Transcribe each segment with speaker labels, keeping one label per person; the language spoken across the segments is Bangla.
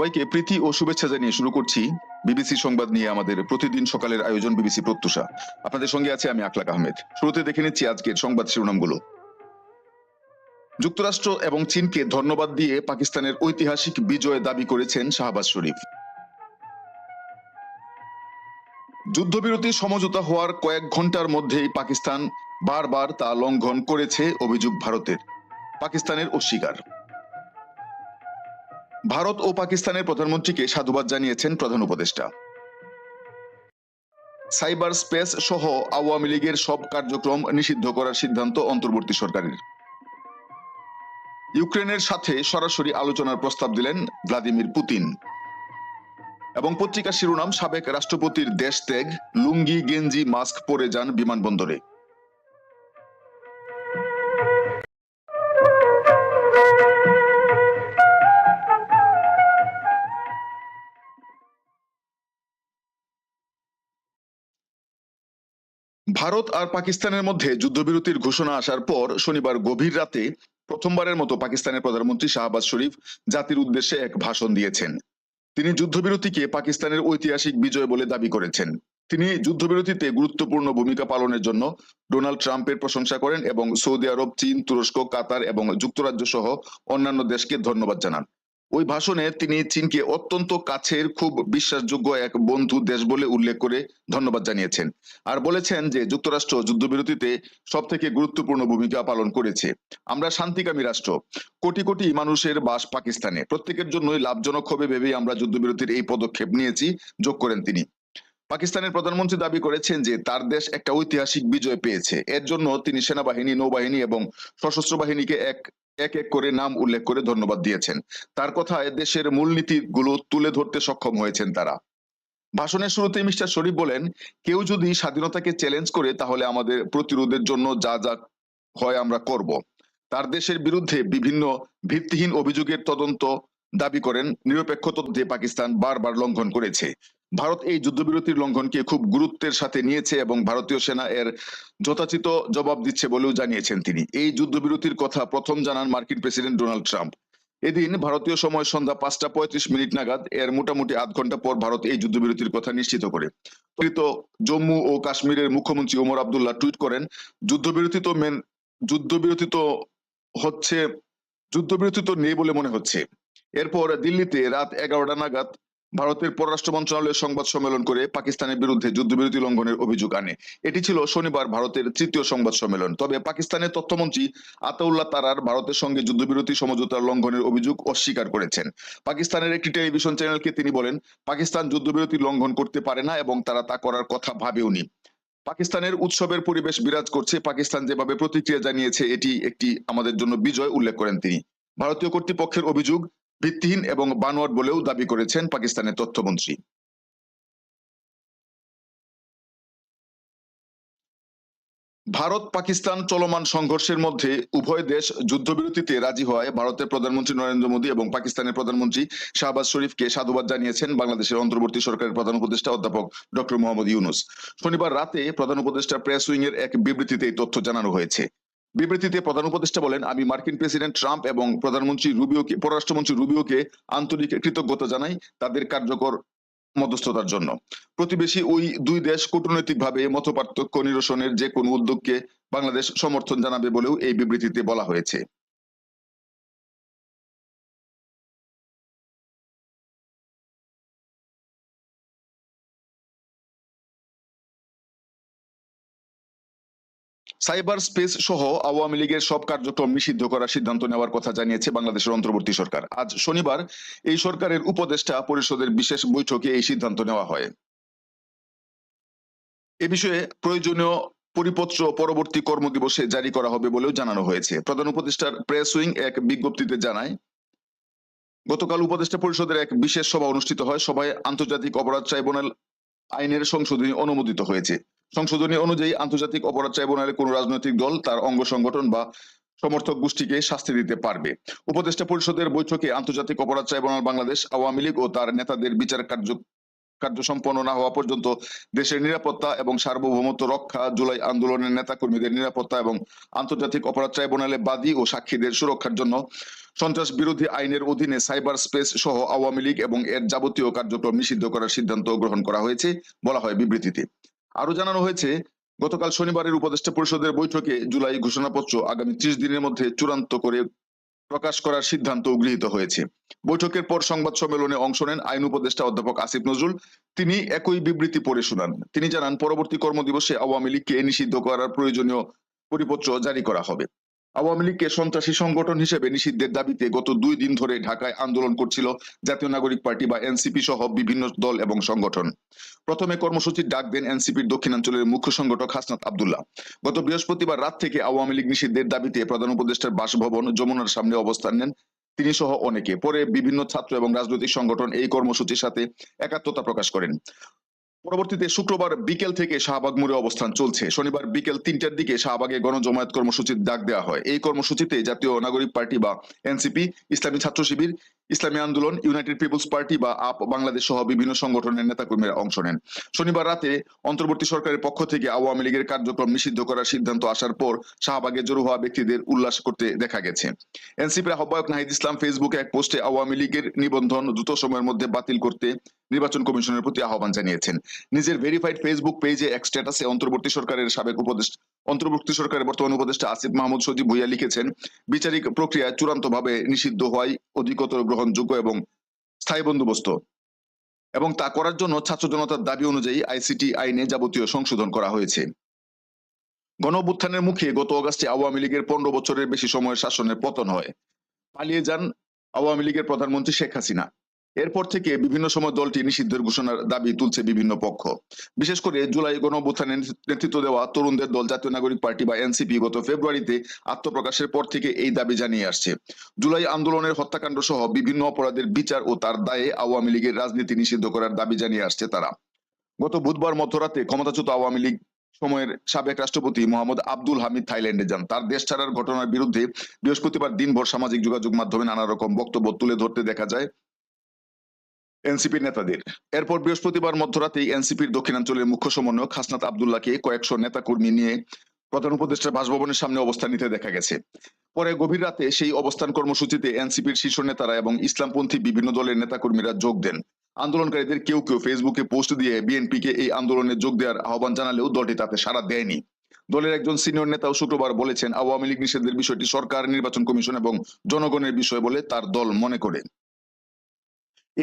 Speaker 1: সবাইকে প্রীতি ও শুভেচ্ছা জানিয়ে শুরু করছি বিবিসি সংবাদ নিয়ে আমাদের প্রতিদিন সকালের আয়োজন বিবিসি প্রত্যুষা আপনাদের সঙ্গে আছে আমি আকলাক আহমেদ শুরুতে দেখে নিচ্ছি আজকের সংবাদ শিরোনামগুলো যুক্তরাষ্ট্র এবং চীনকে ধন্যবাদ দিয়ে পাকিস্তানের ঐতিহাসিক বিজয় দাবি করেছেন শাহবাজ শরীফ যুদ্ধবিরতি সমঝোতা হওয়ার কয়েক ঘন্টার মধ্যেই পাকিস্তান বারবার তা লঙ্ঘন করেছে অভিযোগ ভারতের পাকিস্তানের অস্বীকার ভারত ও পাকিস্তানের প্রধানমন্ত্রীকে সাধুবাদ জানিয়েছেন প্রধান উপদেষ্টা সাইবার স্পেস সহ আওয়ামী লীগের সব কার্যক্রম নিষিদ্ধ করার সিদ্ধান্ত অন্তর্বর্তী সরকারের ইউক্রেনের সাথে সরাসরি আলোচনার প্রস্তাব দিলেন ভ্লাদিমির পুতিন এবং পত্রিকা শিরোনাম সাবেক রাষ্ট্রপতির দেশ ত্যাগ লুঙ্গি গেঞ্জি মাস্ক পরে যান বিমানবন্দরে ভারত আর পাকিস্তানের মধ্যে যুদ্ধবিরতির ঘোষণা আসার পর শনিবার গভীর রাতে প্রথমবারের মতো পাকিস্তানের প্রধানমন্ত্রী শাহবাজ শরীফ জাতির উদ্দেশ্যে এক ভাষণ দিয়েছেন তিনি যুদ্ধবিরতিকে পাকিস্তানের ঐতিহাসিক বিজয় বলে দাবি করেছেন তিনি যুদ্ধবিরতিতে গুরুত্বপূর্ণ ভূমিকা পালনের জন্য ডোনাল্ড ট্রাম্পের প্রশংসা করেন এবং সৌদি আরব চীন তুরস্ক কাতার এবং যুক্তরাজ্য সহ অন্যান্য দেশকে ধন্যবাদ জানান ওই ভাষণে তিনি চীনকে অত্যন্ত কাছের খুব বিশ্বাসযোগ্য এক বন্ধু দেশ বলে উল্লেখ করে ধন্যবাদ জানিয়েছেন আর বলেছেন যে যুক্তরাষ্ট্র যুদ্ধবিরতিতে সব থেকে গুরুত্বপূর্ণ ভূমিকা পালন করেছে আমরা শান্তিকামী রাষ্ট্র কোটি কোটি মানুষের বাস পাকিস্তানে প্রত্যেকের জন্যই লাভজনক হবে ভেবেই আমরা যুদ্ধবিরতির এই পদক্ষেপ নিয়েছি যোগ করেন তিনি পাকিস্তানের প্রধানমন্ত্রী দাবি করেছেন যে তার দেশ একটা ঐতিহাসিক বিজয় পেয়েছে এর জন্য তিনি সেনাবাহিনী নৌবাহিনী এবং সশস্ত্র বাহিনীকে এক এক এক করে নাম উল্লেখ করে ধন্যবাদ দিয়েছেন তার কথা দেশের মূলনীতিগুলো তুলে ধরতে সক্ষম হয়েছেন তারা ভাষণের শুরুতে মিস্টার শরীফ বলেন কেউ যদি স্বাধীনতাকে চ্যালেঞ্জ করে তাহলে আমাদের প্রতিরোধের জন্য যা যা হয় আমরা করব তার দেশের বিরুদ্ধে বিভিন্ন ভিত্তিহীন অভিযোগের তদন্ত দাবি করেন নিরপেক্ষ তদন্তে পাকিস্তান বারবার লঙ্ঘন করেছে ভারত এই যুদ্ধবিরতির লঙ্ঘনকে খুব গুরুত্বের সাথে নিয়েছে এবং ভারতীয় সেনা এর যথাচিত জবাব দিচ্ছে বলেও জানিয়েছেন তিনি এই যুদ্ধবিরতির কথা প্রথম জানান মার্কিন প্রেসিডেন্ট ডোনাল্ড ট্রাম্প এদিন ভারতীয় সময় সন্ধ্যা পাঁচটা পঁয়ত্রিশ মিনিট নাগাদ এর মোটামুটি আধ ঘন্টা পর ভারত এই যুদ্ধবিরতির কথা নিশ্চিত করে জম্মু ও কাশ্মীরের মুখ্যমন্ত্রী ওমর আবদুল্লাহ টুইট করেন যুদ্ধবিরতি তো মেন যুদ্ধবিরতি তো হচ্ছে যুদ্ধবিরতি তো নেই বলে মনে হচ্ছে এরপর দিল্লিতে রাত এগারোটা নাগাদ ভারতের পররাষ্ট্র মন্ত্রণালয়ের সংবাদ সম্মেলন করে পাকিস্তানের বিরুদ্ধে যুদ্ধবিরতি লঙ্ঘনের অভিযোগ আনে এটি ছিল শনিবার ভারতের তৃতীয় সংবাদ সম্মেলন তবে পাকিস্তানের তথ্যমন্ত্রী আতাউল্লাহ তারার ভারতের সঙ্গে যুদ্ধবিরতি সমঝোতার লঙ্ঘনের অভিযোগ অস্বীকার করেছেন পাকিস্তানের একটি টেলিভিশন চ্যানেলকে তিনি বলেন পাকিস্তান যুদ্ধবিরতি লঙ্ঘন করতে পারে না এবং তারা তা করার কথা ভাবেওনি পাকিস্তানের উৎসবের পরিবেশ বিরাজ করছে পাকিস্তান যেভাবে প্রতিক্রিয়া জানিয়েছে এটি একটি আমাদের জন্য বিজয় উল্লেখ করেন তিনি ভারতীয় কর্তৃপক্ষের অভিযোগ ভিত্তিহীন এবং বানোয়ার বলেও দাবি করেছেন পাকিস্তানের তথ্যমন্ত্রী ভারত পাকিস্তান চলমান সংঘর্ষের মধ্যে উভয় দেশ যুদ্ধবিরতিতে রাজি হওয়ায় ভারতের প্রধানমন্ত্রী নরেন্দ্র মোদী এবং পাকিস্তানের প্রধানমন্ত্রী শাহবাজ শরীফকে সাধুবাদ জানিয়েছেন বাংলাদেশের অন্তর্বর্তী সরকারের প্রধান উপদেষ্টা অধ্যাপক ডক্টর মোহাম্মদ ইউনুস শনিবার রাতে প্রধান উপদেষ্টা প্রেস উইং এর এক বিবৃতিতে এই তথ্য জানানো হয়েছে বিবৃতিতে প্রধান উপদেষ্টা বলেন আমি মার্কিন প্রেসিডেন্ট ট্রাম্প এবং প্রধানমন্ত্রী রুবিওকে পররাষ্ট্রমন্ত্রী রুবিওকে আন্তরিক কৃতজ্ঞতা জানাই তাদের কার্যকর মধ্যস্থতার জন্য প্রতিবেশী ওই দুই দেশ কূটনৈতিকভাবে পার্থক্য নিরসনের যে কোনো উদ্যোগকে বাংলাদেশ সমর্থন জানাবে বলেও এই বিবৃতিতে বলা হয়েছে সাইবার স্পেস সহ আওয়ামী লীগের সব কার্যক্রম নিষিদ্ধ করার সিদ্ধান্ত নেওয়ার কথা জানিয়েছে বাংলাদেশের অন্তর্বর্তী সরকার আজ শনিবার এই সরকারের উপদেষ্টা পরিষদের বিশেষ বৈঠকে এই সিদ্ধান্ত নেওয়া হয় এ বিষয়ে প্রয়োজনীয় পরিপত্র পরবর্তী কর্মদিবসে জারি করা হবে বলেও জানানো হয়েছে প্রধান উপদেষ্টার প্রেস উইং এক বিজ্ঞপ্তিতে জানায় গতকাল উপদেষ্টা পরিষদের এক বিশেষ সভা অনুষ্ঠিত হয় সভায় আন্তর্জাতিক অপরাধ ট্রাইব্যুনাল আইনের সংশোধনী অনুমোদিত হয়েছে সংশোধনী অনুযায়ী আন্তর্জাতিক অপরাধ ট্রাইব্যুনালে কোন রাজনৈতিক দল তার অঙ্গ সংগঠন বা সমর্থক গোষ্ঠীকে শাস্তি দিতে পারবে উপদেষ্টা পরিষদের বৈঠকে আন্তর্জাতিক অপরাধ ট্রাইব্যুনাল বাংলাদেশ আওয়ামী লীগ ও তার নেতাদের বিচার কার্য কার্য সম্পন্ন না হওয়া পর্যন্ত দেশের নিরাপত্তা এবং সার্বভৌমত্ব রক্ষা জুলাই আন্দোলনের নেতা কর্মীদের নিরাপত্তা এবং আন্তর্জাতিক অপরাধ ট্রাইব্যুনালে বাদী ও সাক্ষীদের সুরক্ষার জন্য সন্ত্রাস বিরোধী আইনের অধীনে সাইবার স্পেস সহ আওয়ামী লীগ এবং এর যাবতীয় কার্যক্রম নিষিদ্ধ করার সিদ্ধান্ত গ্রহণ করা হয়েছে বলা হয় বিবৃতিতে আরও জানানো হয়েছে গতকাল শনিবারের উপদেষ্টা পরিষদের বৈঠকে জুলাই ঘোষণাপত্র আগামী ত্রিশ দিনের মধ্যে চূড়ান্ত করে প্রকাশ করার সিদ্ধান্ত গৃহীত হয়েছে বৈঠকের পর সংবাদ সম্মেলনে অংশ নেন আইন উপদেষ্টা অধ্যাপক আসিফ নজরুল তিনি একই বিবৃতি পড়ে শোনান তিনি জানান পরবর্তী কর্মদিবসে আওয়ামী লীগকে নিষিদ্ধ করার প্রয়োজনীয় পরিপত্র জারি করা হবে আওয়ামী লীগকে সন্ত্রাসী সংগঠন হিসেবে নিষিদ্ধের দাবিতে গত দুই দিন ধরে ঢাকায় আন্দোলন করছিল জাতীয় নাগরিক পার্টি বা এনসিপি সহ বিভিন্ন দল এবং সংগঠন প্রথমে কর্মসূচির ডাক দেন এনসিপির দক্ষিণাঞ্চলের মুখ্য সংগঠক হাসনাত আবদুল্লাহ গত বৃহস্পতিবার রাত থেকে আওয়ামী লীগ নিষিদ্ধের দাবিতে প্রধান উপদেষ্টার বাসভবন যমুনার সামনে অবস্থান নেন তিনি সহ অনেকে পরে বিভিন্ন ছাত্র এবং রাজনৈতিক সংগঠন এই কর্মসূচির সাথে একাত্মতা প্রকাশ করেন পরবর্তীতে শুক্রবার বিকেল থেকে শাহবাগ মোড়ে অবস্থান চলছে শনিবার বিকেল তিনটার দিকে শাহবাগে গণজমায়েত কর্মসূচির ডাক দেওয়া হয় এই কর্মসূচিতে জাতীয় নাগরিক পার্টি বা এনসিপি ইসলামী ছাত্র Shibir Islami Andolan United People's Party বা আপ বাংলাদেশ সহ বিভিন্ন সংগঠনের নেতাকর্মীরা অংশ নেন শনিবার রাতে অন্তর্বর্তী সরকারের পক্ষ থেকে আওয়ামী লীগের কার্যক্রম নিষিদ্ধ করার সিদ্ধান্ত আসার পর শাহবাগে জড়ো হওয়া ব্যক্তিদের উল্লাস করতে দেখা গেছে এনসিপির আহ্বায়ক নাহিদ ইসলাম ফেসবুকে এক পোস্টে আওয়ামী লীগের নিবন্ধন দ্রুত সময়ের মধ্যে বাতিল করতে নির্বাচন কমিশনের প্রতি আহ্বান জানিয়েছেন নিজের ভেরিফাইড ফেসবুক পেজে এক স্ট্যাটাসে অন্তর্বর্তী সরকারের সাবেক উপদেষ্টা অন্তর্ভুক্তি সরকারের বর্তমান উপদেষ্টা আসিফ মাহমুদ সজীব ভুইয়া লিখেছেন বিচারিক প্রক্রিয়া চূড়ান্তভাবে নিষিদ্ধ হয় অধিকতর গ্রহণযোগ্য এবং স্থায়ী বন্দোবস্ত এবং তা করার জন্য ছাত্র জনতার দাবি অনুযায়ী আইসিটি আইনে যাবতীয় সংশোধন করা হয়েছে গণ মুখে গত অগাস্টে আওয়ামী লীগের পনেরো বছরের বেশি সময়ের শাসনের পতন হয় পালিয়ে যান আওয়ামী লীগের প্রধানমন্ত্রী শেখ হাসিনা এরপর থেকে বিভিন্ন সময় দলটি নিষিদ্ধের ঘোষণার দাবি তুলছে বিভিন্ন পক্ষ বিশেষ করে জুলাই গণঅভ্যুত্থানে নেতৃত্ব দেওয়া তরুণদের দল জাতীয় নাগরিক পার্টি বা এনসিপি গত ফেব্রুয়ারিতে আত্মপ্রকাশের পর থেকে এই দাবি জানিয়ে আসছে জুলাই আন্দোলনের হত্যাকাণ্ড সহ বিভিন্ন অপরাধের বিচার ও তার দায়ে আওয়ামী লীগের রাজনীতি নিষিদ্ধ করার দাবি জানিয়ে আসছে তারা গত বুধবার মধ্যরাতে ক্ষমতাচ্যুত আওয়ামী লীগ সময়ের সাবেক রাষ্ট্রপতি মোহাম্মদ আব্দুল হামিদ থাইল্যান্ডে যান তার দেশ ছাড়ার ঘটনার বিরুদ্ধে বৃহস্পতিবার দিনভর সামাজিক যোগাযোগ মাধ্যমে নানা রকম বক্তব্য তুলে ধরতে দেখা যায় এনসিপির নেতাদের এরপর বৃহস্পতিবার মধ্যরাতেই এনসিপির দক্ষিণাঞ্চলের মুখ্য সমন্বয়ক হাসনাত আবদুল্লাহকে কয়েকশো নেতাকর্মী নিয়ে প্রধান উপদেষ্টার বাসভবনের সামনে অবস্থান নিতে দেখা গেছে পরে গভীর রাতে সেই অবস্থান কর্মসূচিতে এনসিপির শীর্ষ নেতারা এবং ইসলামপন্থী বিভিন্ন দলের নেতাকর্মীরা যোগ দেন আন্দোলনকারীদের কেউ কেউ ফেসবুকে পোস্ট দিয়ে বিএনপিকে এই আন্দোলনে যোগ দেওয়ার আহ্বান জানালেও দলটি তাতে সাড়া দেয়নি দলের একজন সিনিয়র নেতাও শুক্রবার বলেছেন আওয়ামী লীগ নিষেধের বিষয়টি সরকার নির্বাচন কমিশন এবং জনগণের বিষয় বলে তার দল মনে করে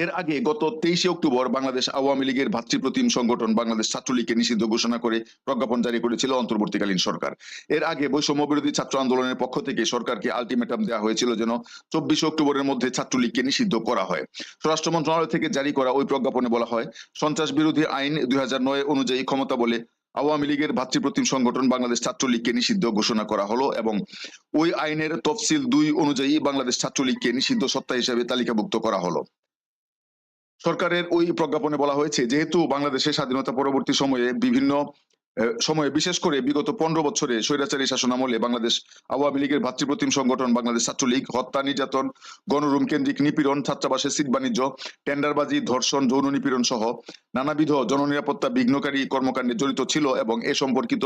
Speaker 1: এর আগে গত তেইশে অক্টোবর বাংলাদেশ আওয়ামী লীগের ভাতৃপ্রতিম সংগঠন বাংলাদেশ ছাত্রলীগকে নিষিদ্ধ ঘোষণা করে প্রজ্ঞাপন জারি করেছিল অন্তর্বর্তীকালীন সরকার এর আগে বৈষম্য বিরোধী ছাত্র আন্দোলনের পক্ষ থেকে সরকারকে আলটিমেটাম দেওয়া হয়েছিল যেন চব্বিশে অক্টোবরের মধ্যে ছাত্রলীগকে নিষিদ্ধ করা হয় স্বরাষ্ট্র মন্ত্রণালয় থেকে জারি করা ওই প্রজ্ঞাপনে বলা হয় সন্ত্রাস বিরোধী আইন দুই অনুযায়ী ক্ষমতা বলে আওয়ামী লীগের ভাতৃপ্রতিম সংগঠন বাংলাদেশ ছাত্রলীগকে নিষিদ্ধ ঘোষণা করা হলো এবং ওই আইনের তফসিল দুই অনুযায়ী বাংলাদেশ ছাত্রলীগকে নিষিদ্ধ সত্তা হিসেবে তালিকাভুক্ত করা হলো সরকারের ওই প্রজ্ঞাপনে বলা হয়েছে যেহেতু বাংলাদেশের স্বাধীনতা পরবর্তী সময়ে বিভিন্ন সময়ে বিশেষ করে বিগত পনেরো বছরে স্বৈরাচারী শাসন আমলে বাংলাদেশ আওয়ামী লীগের ভাতৃপ্রতিম সংগঠন বাংলাদেশ ছাত্রলীগ হত্যা নির্যাতন গণরুম কেন্দ্রিক নিপীড়ন ছাত্রাবাসের সিট বাণিজ্য টেন্ডারবাজি ধর্ষণ যৌন নিপীড়ন সহ নানাবিধ জননিরাপত্তা বিঘ্নকারী কর্মকাণ্ডে জড়িত ছিল এবং এ সম্পর্কিত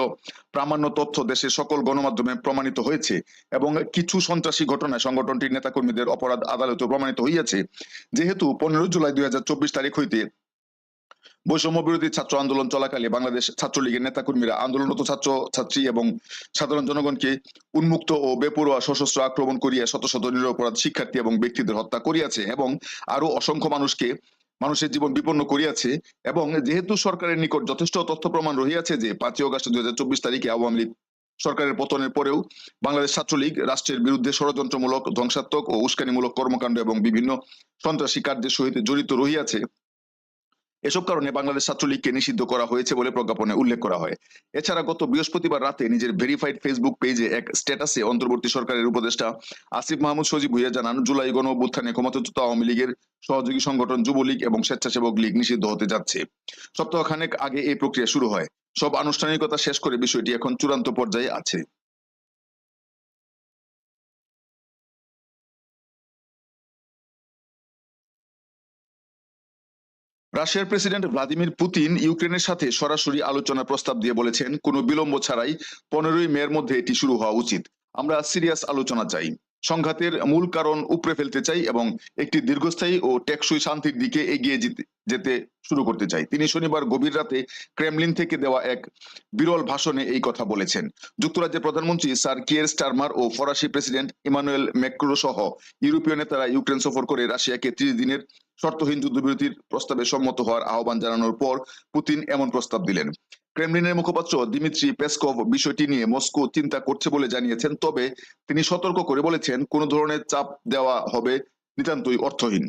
Speaker 1: প্রামাণ্য তথ্য দেশের সকল গণমাধ্যমে প্রমাণিত হয়েছে এবং কিছু সন্ত্রাসী ঘটনায় সংগঠনটির নেতাকর্মীদের অপরাধ আদালতে প্রমাণিত হইয়াছে যেহেতু পনেরো জুলাই দুই তারিখ হইতে বৈষম্য বিরোধী ছাত্র আন্দোলন চলাকালে বাংলাদেশ ছাত্রলীগের নেতাকর্মীরা আন্দোলনরত ছাত্র ছাত্রী এবং সাধারণ জনগণকে উন্মুক্ত ও বেপরোয়া সশস্ত্র আক্রমণ করিয়া শত শত নিরপরাধ শিক্ষার্থী এবং ব্যক্তিদের হত্যা করিয়াছে এবং আরো অসংখ্য মানুষকে মানুষের জীবন বিপন্ন করিয়াছে এবং যেহেতু সরকারের নিকট যথেষ্ট তথ্য প্রমাণ রহিয়াছে যে পাঁচই অগস্ট দুই হাজার চব্বিশ তারিখে আওয়ামী লীগ সরকারের পতনের পরেও বাংলাদেশ ছাত্রলীগ রাষ্ট্রের বিরুদ্ধে ষড়যন্ত্রমূলক ধ্বংসাত্মক ও উস্কানিমূলক কর্মকাণ্ড এবং বিভিন্ন সন্ত্রাসী কার্যের সহিত জড়িত রহিয়াছে এসব কারণে বাংলাদেশ ছাত্রলীগকে নিষিদ্ধ করা হয়েছে বলে প্রজ্ঞাপনে উল্লেখ করা হয় এছাড়া গত বৃহস্পতিবার রাতে নিজের ভেরিফাইড ফেসবুক পেজে এক স্ট্যাটাসে অন্তর্বর্তী সরকারের উপদেষ্টা আসিফ মাহমুদ সজীব ভুইয়া জানান জুলাই গণ অভ্যুত্থানে ক্ষমতাচ্যুত আওয়ামী লীগের সহযোগী সংগঠন যুবলীগ এবং স্বেচ্ছাসেবক লীগ নিষিদ্ধ হতে যাচ্ছে সপ্তাহখানেক আগে এই প্রক্রিয়া শুরু হয় সব আনুষ্ঠানিকতা শেষ করে বিষয়টি এখন চূড়ান্ত পর্যায়ে আছে রাশিয়ার প্রেসিডেন্ট ভ্লাদিমির পুতিন ইউক্রেনের সাথে সরাসরি আলোচনা প্রস্তাব দিয়ে বলেছেন কোনো বিলম্ব ছাড়াই পনেরোই এর মধ্যে এটি শুরু হওয়া উচিত আমরা সিরিয়াস আলোচনা চাই সংঘাতের মূল কারণ উপরে ফেলতে চাই এবং একটি দীর্ঘস্থায়ী ও টেকসই শান্তির দিকে এগিয়ে যেতে শুরু করতে চাই তিনি শনিবার গভীর রাতে ক্রেমলিন থেকে দেওয়া এক বিরল ভাষণে এই কথা বলেছেন যুক্তরাজ্যের প্রধানমন্ত্রী স্যার কিয়ের স্টারমার ও ফরাসি প্রেসিডেন্ট ইমানুয়েল ম্যাক্রো সহ ইউরোপীয় নেতারা ইউক্রেন সফর করে রাশিয়াকে ত্রিশ দিনের শর্তহীন যুদ্ধবিরতির প্রস্তাবে সম্মত হওয়ার আহ্বান জানানোর পর পুতিন এমন প্রস্তাব দিলেন ক্রেমলিনের মুখপাত্র দিমিত্রি পেসকভ বিষয়টি নিয়ে মস্কো চিন্তা করছে বলে জানিয়েছেন তবে তিনি সতর্ক করে বলেছেন কোনো ধরনের চাপ দেওয়া হবে নিতান্তই অর্থহীন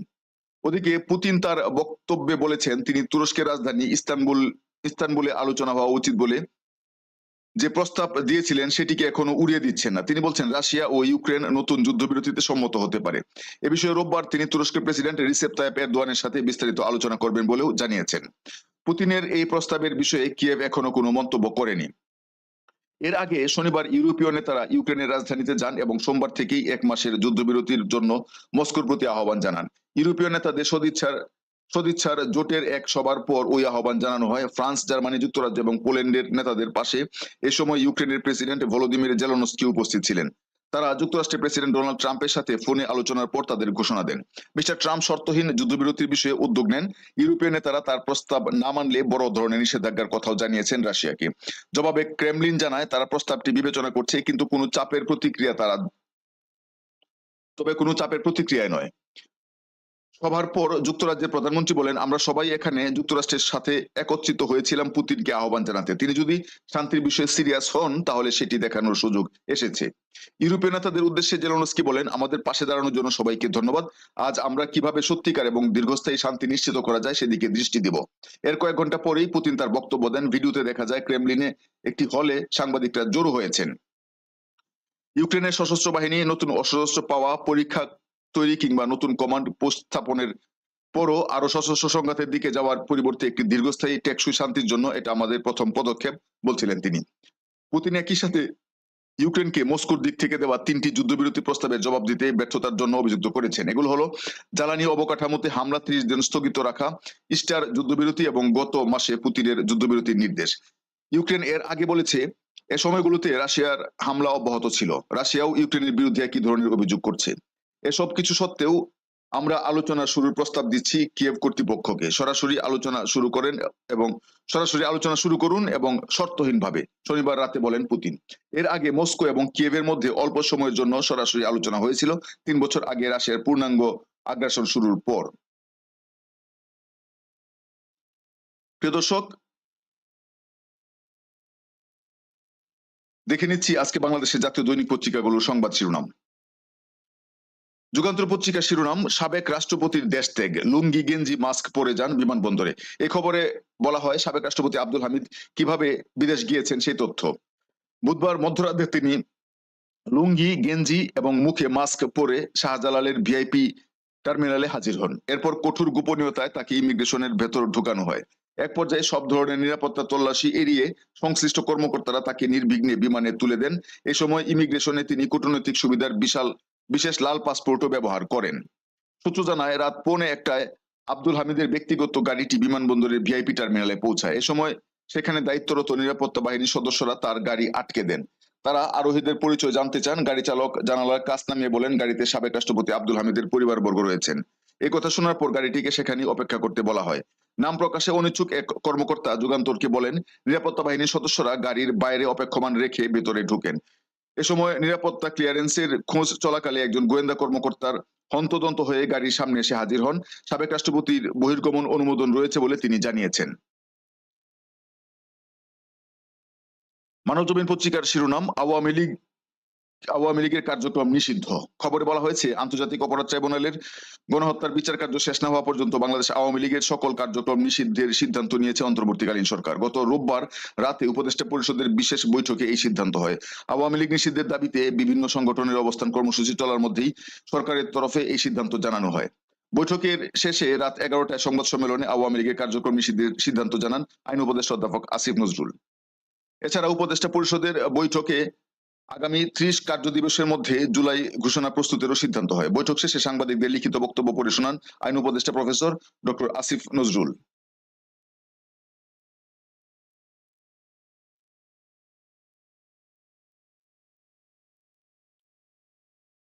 Speaker 1: ওদিকে পুতিন তার বক্তব্যে বলেছেন তিনি তুরস্কের রাজধানী ইস্তানবুল ইস্তানবুলে আলোচনা হওয়া উচিত বলে যে প্রস্তাব দিয়েছিলেন সেটিকে এখনো উড়িয়ে দিচ্ছেন না তিনি বলছেন রাশিয়া ও ইউক্রেন নতুন যুদ্ধবিরতিতে সম্মত হতে পারে এ বিষয়ে রোববার তিনি তুরস্কের প্রেসিডেন্ট রিসেপ তাইপ এরদোয়ানের সাথে বিস্তারিত আলোচনা করবেন বলেও জানিয়েছেন পুতিনের এই প্রস্তাবের বিষয়ে কিয়েভ এখনো কোনো মন্তব্য করেনি এর আগে শনিবার ইউরোপীয় নেতারা ইউক্রেনের রাজধানীতে যান এবং সোমবার থেকেই এক মাসের যুদ্ধবিরতির জন্য মস্কোর প্রতি আহ্বান জানান ইউরোপীয় নেতাদের সদিচ্ছার সদিচ্ছার জোটের এক সবার পর ওই আহ্বান জানানো হয় ফ্রান্স জার্মানি যুক্তরাজ্য এবং পোল্যান্ডের নেতাদের পাশে এ সময় ইউক্রেনের প্রেসিডেন্ট ভলোদিমির জেলনস্কি উপস্থিত ছিলেন তারা যুক্তরাষ্ট্রের প্রেসিডেন্ট ডোনাল্ড ট্রাম্পের সাথে ফোনে আলোচনার পর তাদের ঘোষণা দেন মিস্টার ট্রাম্প শর্তহীন যুদ্ধবিরতির বিষয়ে উদ্যোগ নেন ইউরোপীয় নেতারা তার প্রস্তাব না মানলে বড় ধরনের নিষেধাজ্ঞার কথাও জানিয়েছেন রাশিয়াকে জবাবে ক্রেমলিন জানায় তারা প্রস্তাবটি বিবেচনা করছে কিন্তু কোনো চাপের প্রতিক্রিয়া তারা তবে কোনো চাপের প্রতিক্রিয়ায় নয় সভার পর যুক্তরাজ্যের প্রধানমন্ত্রী বলেন আমরা সবাই এখানে যুক্তরাষ্ট্রের সাথে একত্রিত হয়েছিলাম পুতিনকে আহ্বান জানাতে তিনি যদি শান্তির বিষয়ে সিরিয়াস হন তাহলে সেটি দেখানোর সুযোগ এসেছে ইউরোপীয় নেতাদের উদ্দেশ্যে জেলনস্কি বলেন আমাদের পাশে দাঁড়ানোর জন্য সবাইকে ধন্যবাদ আজ আমরা কিভাবে সত্যিকার এবং দীর্ঘস্থায়ী শান্তি নিশ্চিত করা যায় সেদিকে দৃষ্টি দিব এর কয়েক ঘন্টা পরেই পুতিন তার বক্তব্য দেন ভিডিওতে দেখা যায় ক্রেমলিনে একটি হলে সাংবাদিকরা জড়ো হয়েছেন ইউক্রেনের সশস্ত্র বাহিনী নতুন অসশস্ত্র পাওয়া পরীক্ষা তৈরি কিংবা নতুন কমান্ড উপস্থাপনের পরও আরো সশস্ত্র সংঘাতের দিকে যাওয়ার পরিবর্তে একটি দীর্ঘস্থায়ী টেকসই শান্তির জন্য এটা আমাদের প্রথম পদক্ষেপ বলছিলেন তিনি পুতিন একই সাথে ইউক্রেনকে মস্কোর দিক থেকে দেওয়া তিনটি যুদ্ধবিরতি প্রস্তাবের জবাব দিতে ব্যর্থতার জন্য অভিযুক্ত করেছেন এগুলো হলো জ্বালানি অবকাঠামোতে হামলা ত্রিশ দিন স্থগিত রাখা ইস্টার যুদ্ধবিরতি এবং গত মাসে পুতিনের যুদ্ধবিরতির নির্দেশ ইউক্রেন এর আগে বলেছে এ সময়গুলোতে রাশিয়ার হামলা অব্যাহত ছিল রাশিয়াও ইউক্রেনের বিরুদ্ধে একই ধরনের অভিযোগ করছে এসব কিছু সত্ত্বেও আমরা আলোচনা শুরুর প্রস্তাব দিচ্ছি কিয়েভ কর্তৃপক্ষকে সরাসরি আলোচনা শুরু করেন এবং সরাসরি আলোচনা শুরু করুন এবং শর্তহীনভাবে শনিবার রাতে বলেন পুতিন এর আগে মস্কো এবং কিয়েভের মধ্যে অল্প সময়ের জন্য সরাসরি আলোচনা হয়েছিল তিন বছর আগে রাশিয়ার পূর্ণাঙ্গ আগ্রাসন শুরুর পর প্রিয় দেখে নিচ্ছি আজকে বাংলাদেশের জাতীয় দৈনিক পত্রিকাগুলোর সংবাদ শিরোনাম যুগান্তর পত্রিকার শিরোনাম সাবেক রাষ্ট্রপতির দেশ ত্যাগ লুঙ্গি গেঞ্জি মাস্ক পরে যান বিমানবন্দরে এ খবরে বলা হয় সাবেক রাষ্ট্রপতি আব্দুল হামিদ কিভাবে বিদেশ গিয়েছেন সেই তথ্য বুধবার মধ্যরাতে তিনি লুঙ্গি গেঞ্জি এবং মুখে মাস্ক পরে শাহজালালের ভিআইপি টার্মিনালে হাজির হন এরপর কঠোর গোপনীয়তায় তাকে ইমিগ্রেশনের ভেতর ঢুকানো হয় এক পর্যায়ে সব ধরনের নিরাপত্তা তল্লাশি এড়িয়ে সংশ্লিষ্ট কর্মকর্তারা তাকে নির্বিঘ্নে বিমানে তুলে দেন এ সময় ইমিগ্রেশনে তিনি কূটনৈতিক সুবিধার বিশাল বিশেষ লাল পাসপোর্টও ব্যবহার করেন সূত্র জানায় রাত পৌনে একটায় আব্দুল হামিদের ব্যক্তিগত গাড়িটি বিমানবন্দরের ভিআইপি টার্মিনালে পৌঁছায় এ সময় সেখানে দায়িত্বরত নিরাপত্তা বাহিনীর সদস্যরা তার গাড়ি আটকে দেন তারা আরোহীদের পরিচয় জানতে চান গাড়ি চালক জানালার কাজ নামিয়ে বলেন গাড়িতে সাবেক রাষ্ট্রপতি আব্দুল হামিদের পরিবারবর্গ রয়েছেন এই কথা শোনার পর গাড়িটিকে সেখানে অপেক্ষা করতে বলা হয় নাম প্রকাশে অনিচ্ছুক এক কর্মকর্তা যুগান্তরকে বলেন নিরাপত্তা বাহিনীর সদস্যরা গাড়ির বাইরে অপেক্ষমান রেখে ভেতরে ঢুকেন এ সময় নিরাপত্তা ক্লিয়ারেন্সের খোঁজ চলাকালে একজন গোয়েন্দা কর্মকর্তার হন্তদন্ত হয়ে গাড়ির সামনে এসে হাজির হন সাবেক রাষ্ট্রপতির বহির্গমন অনুমোদন রয়েছে বলে তিনি জানিয়েছেন মানবজমিন পত্রিকার শিরোনাম আওয়ামী লীগ আওয়ামী লীগের কার্যক্রম নিষিদ্ধ খবরে বলা হয়েছে আন্তর্জাতিক অপরাধ ট্রাইব্যুনালের গণহত্যার বিচার কার্য শেষ না হওয়া পর্যন্ত বাংলাদেশ আওয়ামী লীগের সকল কার্যক্রম নিষিদ্ধের সিদ্ধান্ত নিয়েছে অন্তর্বর্তীকালীন সরকার গত রোববার রাতে উপদেষ্টা পরিষদের বিশেষ বৈঠকে এই সিদ্ধান্ত হয় আওয়ামী লীগ নিষিদ্ধের দাবিতে বিভিন্ন সংগঠনের অবস্থান কর্মসূচি চলার মধ্যেই সরকারের তরফে এই সিদ্ধান্ত জানানো হয় বৈঠকের শেষে রাত এগারোটায় সংবাদ সম্মেলনে আওয়ামী লীগের কার্যক্রম নিষিদ্ধের সিদ্ধান্ত জানান আইন উপদেষ্টা অধ্যাপক আসিফ নজরুল এছাড়া উপদেষ্টা পরিষদের বৈঠকে আগামী ত্রিশ কার্য দিবসের মধ্যে জুলাই ঘোষণা প্রস্তুতেরও সিদ্ধান্ত হয় বৈঠক শেষে সাংবাদিকদের লিখিত বক্তব্য পড়ে শোনান আইন উপদেষ্টা প্রফেসর ডক্টর আসিফ নজরুল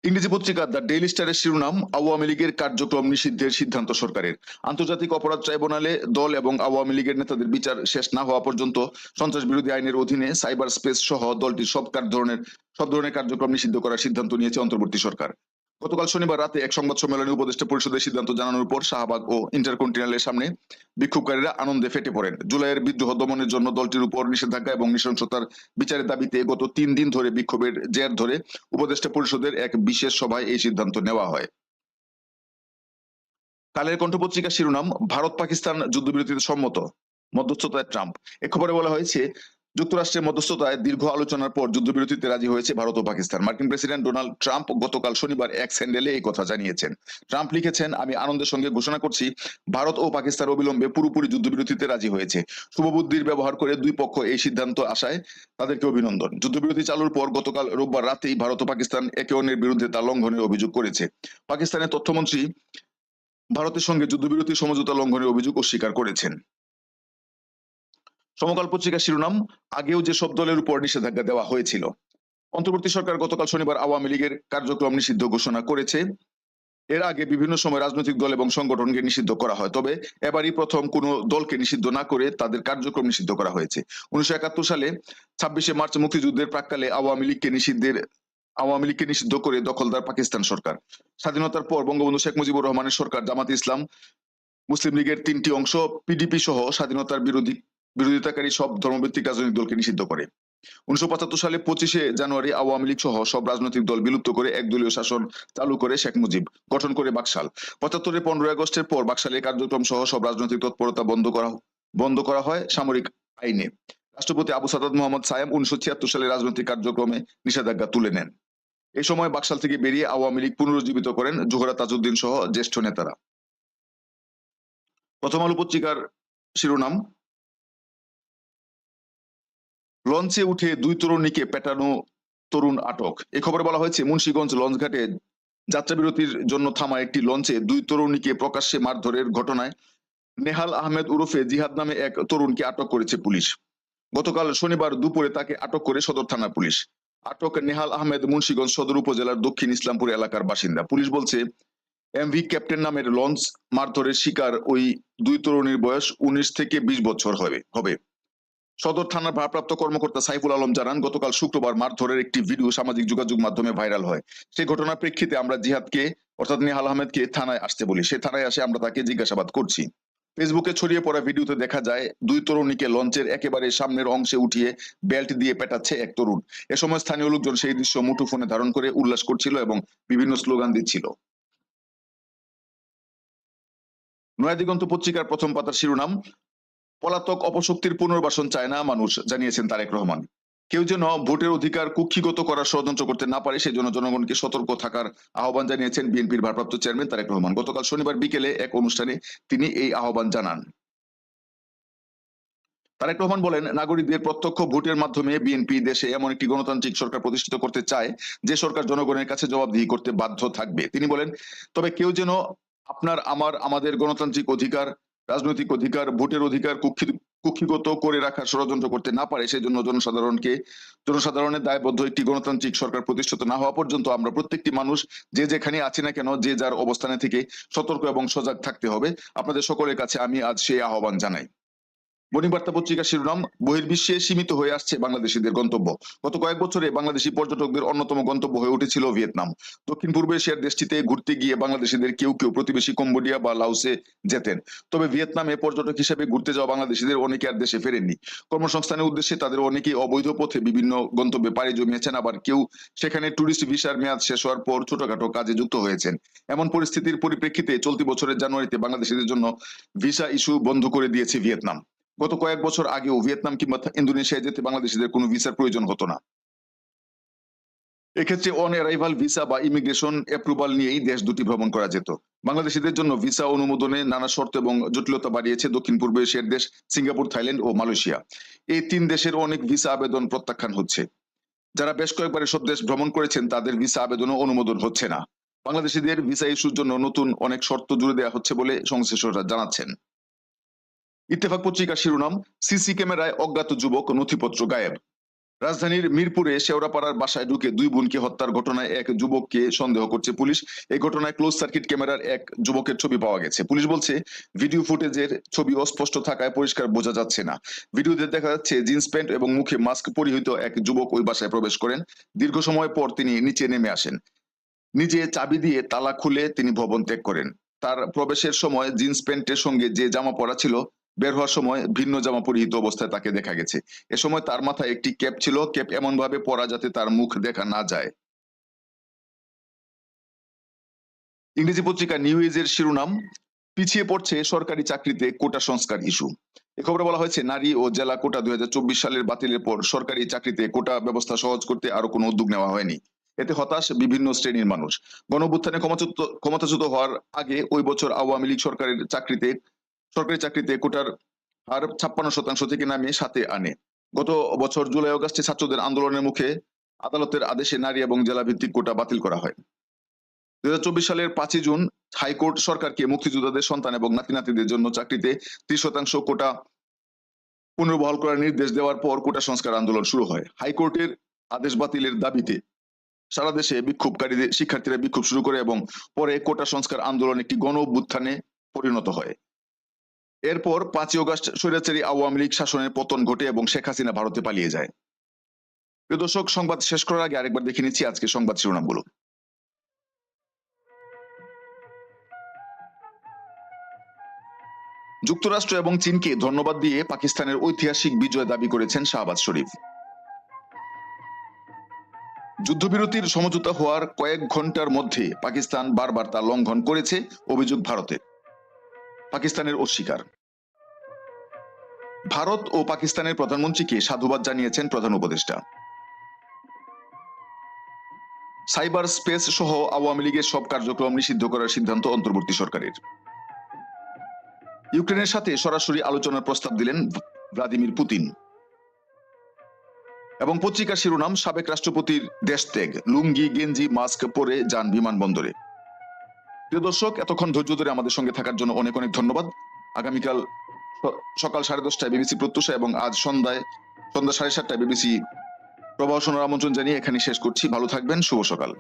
Speaker 1: ইংরেজি পত্রিকা দ্য ডেইলি স্টারের শিরোনাম আওয়ামী লীগের কার্যক্রম নিষিদ্ধের সিদ্ধান্ত সরকারের আন্তর্জাতিক অপরাধ ট্রাইব্যুনালে দল এবং আওয়ামী লীগের নেতাদের বিচার শেষ না হওয়া পর্যন্ত সন্ত্রাস বিরোধী আইনের অধীনে সাইবার স্পেস সহ দলটির সব ধরনের সব ধরনের কার্যক্রম নিষিদ্ধ করার সিদ্ধান্ত নিয়েছে অন্তর্বর্তী সরকার গতকাল শনিবার রাতে এক সংবাদ সম্মেলনে উপদেষ্টা পরিষদের সিদ্ধান্ত জানানোর পর শাহবাগ ও ইন্টারকন্টিনেন্টের সামনে বিক্ষোভকারীরা আনন্দে ফেটে পড়েন জুলাইয়ের বিদ্রোহ দমনের জন্য দলটির উপর নিষেধাজ্ঞা এবং নৃশংসতার বিচারের দাবিতে গত তিন দিন ধরে বিক্ষোভের জের ধরে উপদেষ্টা পরিষদের এক বিশেষ সভায় এই সিদ্ধান্ত নেওয়া হয় কালের কণ্ঠ পত্রিকার শিরোনাম ভারত পাকিস্তান যুদ্ধবিরতিতে সম্মত মধ্যস্থতায় ট্রাম্প এ খবরে বলা হয়েছে যুক্তরাষ্ট্রের মধ্যস্থতায় দীর্ঘ আলোচনার পর যুদ্ধবিরতিতে রাজি হয়েছে ভারত ও পাকিস্তান মার্কিন প্রেসিডেন্ট ডোনাল্ড ট্রাম্প গতকাল শনিবার এক স্যান্ডেলে এই কথা জানিয়েছেন ট্রাম্প লিখেছেন আমি আনন্দের সঙ্গে ঘোষণা করছি ভারত ও পাকিস্তান অবিলম্বে পুরোপুরি যুদ্ধবিরতিতে রাজি হয়েছে শুভবুদ্ধির ব্যবহার করে দুই পক্ষ এই সিদ্ধান্ত আসায় তাদেরকে অভিনন্দন যুদ্ধবিরতি চালুর পর গতকাল রোববার রাতেই ভারত ও পাকিস্তান একে অন্যের বিরুদ্ধে তা লঙ্ঘনের অভিযোগ করেছে পাকিস্তানের তথ্যমন্ত্রী ভারতের সঙ্গে যুদ্ধবিরতি সমঝোতা লঙ্ঘনের অভিযোগ অস্বীকার করেছেন সমকাল পত্রিকা শিরোনাম আগেও যে সব দলের উপর নিষেধাজ্ঞা দেওয়া হয়েছিল অন্তর্বর্তী সরকার গতকাল শনিবার আওয়ামী লীগের কার্যক্রম নিষিদ্ধ ঘোষণা করেছে এর আগে বিভিন্ন সময় রাজনৈতিক দল এবং সংগঠনকে নিষিদ্ধ করা হয় তবে এবারই প্রথম কোনো দলকে নিষিদ্ধ না করে তাদের কার্যক্রম নিষিদ্ধ করা হয়েছে উনিশশো সালে ছাব্বিশে মার্চ মুক্তিযুদ্ধের প্রাককালে আওয়ামী লীগকে নিষিদ্ধের আওয়ামী লীগকে নিষিদ্ধ করে দখলদার পাকিস্তান সরকার স্বাধীনতার পর বঙ্গবন্ধু শেখ মুজিবুর রহমানের সরকার জামাত ইসলাম মুসলিম লীগের তিনটি অংশ পিডিপি সহ স্বাধীনতার বিরোধী বিরোধিতাকারী সব ধর্মভিত্তিক রাজনৈতিক দলকে নিষিদ্ধ করে উনিশশো পঁচাত্তর সালে পঁচিশে জানুয়ারি আওয়ামী লীগ সহ সব রাজনৈতিক দল বিলুপ্ত করে একদলীয় শাসন চালু করে শেখ মুজিব গঠন করে বাকশাল পঁচাত্তরের পনেরোই আগস্টের পর বাকশালের কার্যক্রম সহ সব রাজনৈতিক তৎপরতা বন্ধ করা বন্ধ করা হয় সামরিক আইনে রাষ্ট্রপতি আবু সাদ মোহাম্মদ সায়াম উনিশশো ছিয়াত্তর সালে রাজনৈতিক কার্যক্রমে নিষেধাজ্ঞা তুলে নেন এই সময় বাকশাল থেকে বেরিয়ে আওয়ামী লীগ পুনরুজ্জীবিত করেন জোহরা তাজউদ্দিন সহ জ্যেষ্ঠ নেতারা প্রথম আলো পত্রিকার শিরোনাম লঞ্চে উঠে দুই তরুণীকে পেটানো তরুণ আটক এ খবরে বলা হয়েছে মুন্সীগঞ্জ লঞ্চঘাটে যাত্রাবিরতির জন্য থামা একটি লঞ্চে দুই তরুণীকে প্রকাশ্যে মারধরের ঘটনায় নেহাল আহমেদ উরফে জিহাদ নামে এক তরুণকে আটক করেছে পুলিশ গতকাল শনিবার দুপুরে তাকে আটক করে সদর থানা পুলিশ আটক নেহাল আহমেদ মুন্সীগঞ্জ সদর উপজেলার দক্ষিণ ইসলামপুর এলাকার বাসিন্দা পুলিশ বলছে এমভি ক্যাপ্টেন নামের লঞ্চ মারধরের শিকার ওই দুই তরুণীর বয়স উনিশ থেকে বিশ বছর হবে হবে সদর থানার ভারপ্রাপ্ত কর্মকর্তা সাইফুল আলম জানান গতকাল শুক্রবার মারধরের একটি ভিডিও সামাজিক যোগাযোগ মাধ্যমে ভাইরাল হয় সেই ঘটনার প্রেক্ষিতে আমরা জিহাদকে অর্থাৎ নিহাল আহমেদকে থানায় আসতে বলি সে থানায় আসে আমরা তাকে জিজ্ঞাসাবাদ করছি ফেসবুকে ছড়িয়ে পড়া ভিডিওতে দেখা যায় দুই তরুণীকে লঞ্চের একেবারে সামনের অংশে উঠিয়ে বেল্ট দিয়ে পেটাচ্ছে এক তরুণ এ সময় স্থানীয় লোকজন সেই দৃশ্য মুঠোফোনে ধারণ করে উল্লাস করছিল এবং বিভিন্ন স্লোগান দিচ্ছিল নয়াদিগন্ত পত্রিকার প্রথম পাতার শিরোনাম পলাতক অপশক্তির পুনর্বাসন চায় না মানুষ জানিয়েছেন তারেক রহমান কেউ যেন ভোটের অধিকার কুক্ষিগত করার ষড়যন্ত্র করতে না পারে সেই জন্য জনগণকে সতর্ক থাকার আহ্বান জানিয়েছেন বিএনপির ভারপ্রাপ্ত চেয়ারম্যান তারেক রহমান গতকাল শনিবার বিকেলে এক অনুষ্ঠানে তিনি এই আহ্বান জানান তারেক রহমান বলেন নাগরিকদের প্রত্যক্ষ ভোটের মাধ্যমে বিএনপি দেশে এমন একটি গণতান্ত্রিক সরকার প্রতিষ্ঠিত করতে চায় যে সরকার জনগণের কাছে জবাবদিহি করতে বাধ্য থাকবে তিনি বলেন তবে কেউ যেন আপনার আমার আমাদের গণতান্ত্রিক অধিকার রাজনৈতিক অধিকার ভোটের অধিকার কুক্ষিগত করে রাখার ষড়যন্ত্র করতে না পারে সেই জন্য জনসাধারণকে জনসাধারণের দায়বদ্ধ একটি গণতান্ত্রিক সরকার প্রতিষ্ঠিত না হওয়া পর্যন্ত আমরা প্রত্যেকটি মানুষ যে যেখানে আছি না কেন যে যার অবস্থানে থেকে সতর্ক এবং সজাগ থাকতে হবে আপনাদের সকলের কাছে আমি আজ সেই আহ্বান জানাই বোর্ডিং বার্তা শিরোনাম বহির্বিশ্বে সীমিত হয়ে আসছে বাংলাদেশিদের গন্তব্য গত কয়েক বছরে বাংলাদেশি পর্যটকদের অন্যতম গন্তব্য হয়ে উঠেছিল ভিয়েতনাম দক্ষিণ পূর্ব এশিয়ার দেশটিতে ঘুরতে গিয়ে বাংলাদেশিদের কেউ কেউ প্রতিবেশী কম্বোডিয়া বা লাউসে যেতেন তবে ভিয়েতনামে পর্যটক হিসেবে ঘুরতে যাওয়া বাংলাদেশিদের অনেকে আর দেশে ফেরেননি কর্মসংস্থানের উদ্দেশ্যে তাদের অনেকেই অবৈধ পথে বিভিন্ন গন্তব্যে পাড়ি জমিয়েছেন আবার কেউ সেখানে ট্যুরিস্ট ভিসার মেয়াদ শেষ হওয়ার পর ছোটখাটো কাজে যুক্ত হয়েছেন এমন পরিস্থিতির পরিপ্রেক্ষিতে চলতি বছরের জানুয়ারিতে বাংলাদেশিদের জন্য ভিসা ইস্যু বন্ধ করে দিয়েছে ভিয়েতনাম গত কয়েক বছর আগেও ভিয়েতনাম কিংবা ইন্দোনেশিয়া যেতে বাংলাদেশিদের কোনো ভিসার প্রয়োজন হতো না এক্ষেত্রে অন অ্যারাইভাল ভিসা বা ইমিগ্রেশন অ্যাপ্রুভাল নিয়েই দেশ দুটি ভ্রমণ করা যেত বাংলাদেশিদের জন্য ভিসা অনুমোদনে নানা শর্ত এবং জটিলতা বাড়িয়েছে দক্ষিণ পূর্ব এশিয়ার দেশ সিঙ্গাপুর থাইল্যান্ড ও মালয়েশিয়া এই তিন দেশের অনেক ভিসা আবেদন প্রত্যাখ্যান হচ্ছে যারা বেশ কয়েকবার সব দেশ ভ্রমণ করেছেন তাদের ভিসা আবেদনও অনুমোদন হচ্ছে না বাংলাদেশিদের ভিসা ইস্যুর জন্য নতুন অনেক শর্ত জুড়ে দেওয়া হচ্ছে বলে সংশ্লিষ্টরা জানাচ্ছেন ইত্তেফাক পত্রিকার শিরোনাম সিসি ক্যামেরায় অজ্ঞাত যুবক নথিপত্র গায়েব রাজধানীর মিরপুরে শেওড়াপাড়ার বাসায় ঢুকে দুই বোনকে হত্যার ঘটনায় এক যুবককে সন্দেহ করছে পুলিশ এই ঘটনায় ক্লোজ সার্কিট ক্যামেরার এক যুবকের ছবি পাওয়া গেছে পুলিশ বলছে ভিডিও ফুটেজের ছবি অস্পষ্ট থাকায় পরিষ্কার বোঝা যাচ্ছে না ভিডিওতে দেখা যাচ্ছে জিন্স প্যান্ট এবং মুখে মাস্ক পরিহিত এক যুবক ওই বাসায় প্রবেশ করেন দীর্ঘ সময় পর তিনি নিচে নেমে আসেন নিজে চাবি দিয়ে তালা খুলে তিনি ভবন ত্যাগ করেন তার প্রবেশের সময় জিন্স প্যান্টের সঙ্গে যে জামা পরা ছিল বের হওয়ার সময় ভিন্ন জামা পরিহিত অবস্থায় তাকে দেখা গেছে এ সময় তার মাথায় একটি ক্যাপ ছিল ক্যাপ এমনভাবে পরা যাতে তার মুখ দেখা না যায় ইংরেজি পত্রিকা নিউ এজের শিরোনাম পিছিয়ে পড়ছে সরকারি চাকরিতে কোটা সংস্কার ইস্যু এ খবরে বলা হয়েছে নারী ও জেলা কোটা দুই সালের বাতিলের পর সরকারি চাকরিতে কোটা ব্যবস্থা সহজ করতে আরো কোনো উদ্যোগ নেওয়া হয়নি এতে হতাশ বিভিন্ন শ্রেণীর মানুষ গণভুত্থানে ক্ষমতাচ্যুত হওয়ার আগে ওই বছর আওয়ামী লীগ সরকারের চাকরিতে সরকারি চাকরিতে কোটার হার ছাপ্পান্ন শতাংশ থেকে নামিয়ে সাথে আনে গত বছর জুলাই অগাস্টে ছাত্রদের আন্দোলনের মুখে আদালতের আদেশে নারী এবং জেলা ভিত্তিক কোটা বাতিল করা হয় দুই সালের পাঁচই জুন হাইকোর্ট সরকারকে মুক্তিযোদ্ধাদের সন্তান এবং নাতি নাতিদের জন্য চাকরিতে ত্রিশ শতাংশ কোটা পুনর্বহাল করার নির্দেশ দেওয়ার পর কোটা সংস্কার আন্দোলন শুরু হয় হাইকোর্টের আদেশ বাতিলের দাবিতে সারা দেশে বিক্ষোভকারীদের শিক্ষার্থীরা বিক্ষোভ শুরু করে এবং পরে কোটা সংস্কার আন্দোলন একটি গণ অভ্যুত্থানে পরিণত হয় এরপর পাঁচই অগস্ট স্বৈরাচারী আওয়ামী লীগ শাসনের পতন ঘটে এবং শেখ হাসিনা ভারতে পালিয়ে যায় প্রিয় দর্শক সংবাদ শেষ করার আগে আরেকবার দেখে নিচ্ছি আজকে সংবাদ শিরোনামগুলো যুক্তরাষ্ট্র এবং চীনকে ধন্যবাদ দিয়ে পাকিস্তানের ঐতিহাসিক বিজয় দাবি করেছেন শাহবাজ শরীফ যুদ্ধবিরতির সমঝোতা হওয়ার কয়েক ঘন্টার মধ্যে পাকিস্তান বারবার তা লঙ্ঘন করেছে অভিযোগ ভারতের পাকিস্তানের অস্বীকার ভারত ও পাকিস্তানের প্রধানমন্ত্রীকে সাধুবাদ জানিয়েছেন প্রধান উপদেষ্টা সাইবার স্পেস সহ আওয়ামী লীগের সব কার্যক্রম নিষিদ্ধ করার সিদ্ধান্ত অন্তর্বর্তী সরকারের ইউক্রেনের সাথে সরাসরি আলোচনার প্রস্তাব দিলেন ভ্লাদিমির পুতিন এবং পত্রিকার শিরোনাম সাবেক রাষ্ট্রপতির দেশ ত্যাগ লুঙ্গি গেঞ্জি মাস্ক পরে যান বিমানবন্দরে প্রিয় দর্শক এতক্ষণ ধৈর্য ধরে আমাদের সঙ্গে থাকার জন্য অনেক অনেক ধন্যবাদ আগামীকাল সকাল সাড়ে দশটায় বিবিসি প্রত্যুষা এবং আজ সন্ধ্যায় সন্ধ্যা সাড়ে সাতটায় বিবিসি প্রবাসনের আমন্ত্রণ জানিয়ে এখানে শেষ করছি ভালো থাকবেন শুভ সকাল